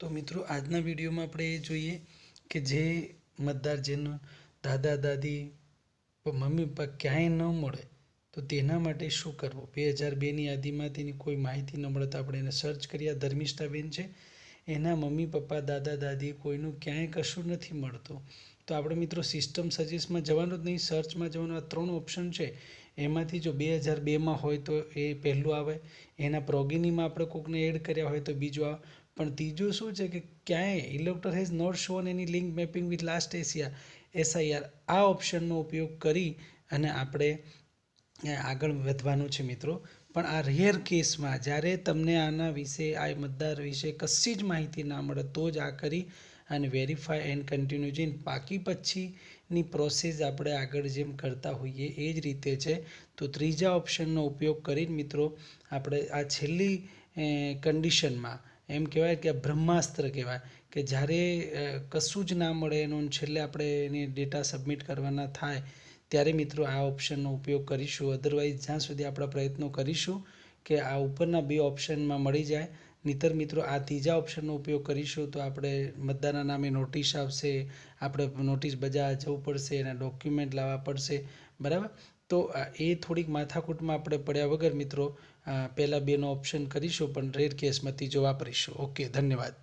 તો મિત્રો, આજના વિડીયોમાં આપણે એ જોઈએ કે જે મતદાર જેનો દાદા, દાદી મમ્મી, પપ્પા ક્યાંય ન મળે, તો તેના માટે શું કરવું? બે હજાર બેની યાદીમાં તેની કોઈ માહિતી ન મળે, તો આપણે એને સર્ચ કરીએ આ ધર્મિષ્ઠાબેન છે. એના મમ્મી, પપ્પા, દાદા, દાદી કોઈનું ક્યાંય કશું નથી મળતું. તો આપણે મિત્રો સિસ્ટમ સજેસ્ટમાં જવાનું જ નહીં સર્ચમાં જવાનું. આ ત્રણ ઓપ્શન છે. એમાંથી જો બે હજાર બેમાં હોય તો એ પહેલું આવે. એના પ્રોગિનીમાં આપણે કોકને એડ કર્યા હોય તો બીજું આવે. પણ ત્રીજું શું છે કે ક્યાંય elector has not shown any link mapping with last Asia SIR આ ઓપ્શનનો ઉપયોગ કરી અને આપણે આગળ વધવાનું છે મિત્રો. પણ આ રેર કેસમાં જ્યારે તમને આના વિશે, આ મતદાર વિશે કશી જ માહિતી ના મળે, તો જ આ કરી અને વેરીફાય એન્ડ કન્ટિન્યુ જઈને બાકી પછીની પ્રોસેસ આપણે આગળ જેમ કરતા હોઈએ એ જ રીતે છે. તો ત્રીજા ઓપ્શનનો ઉપયોગ કરીને મિત્રો, આપણે આ છેલ્લી કન્ડિશનમાં એમ કહેવાય કે બ્રહ્માસ્ત્ર કહેવાય કે જ્યારે કશું જ ના મળે એનો છેલ્લે આપણે એની ડેટા સબમિટ કરવાના થાય ત્યારે મિત્રો આ ઓપ્શનનો ઉપયોગ કરીશું. અધરવાઇઝ જ્યાં સુધી આપણા પ્રયત્નો કરીશું કે આ ઉપરના બે ઓપ્શનમાં મળી જાય નહીતર મિત્રો આ ત્રીજા ઓપ્શનનો ઉપયોગ કરીશું તો આપણે મતદારના નામે નોટિસ આવશે, આપણે નોટિસ બજાર જવું પડશે, એના ડોક્યુમેન્ટ લાવવા પડશે, બરાબર? તો એ થોડીક માથાકૂટમાં આપણે પડ્યા વગર મિત્રો પહેલાં બેનો ઓપ્શન કરીશું, પણ રેર કેસમાં ત્રીજો વાપરીશું. ઓકે ધન્યવાદ.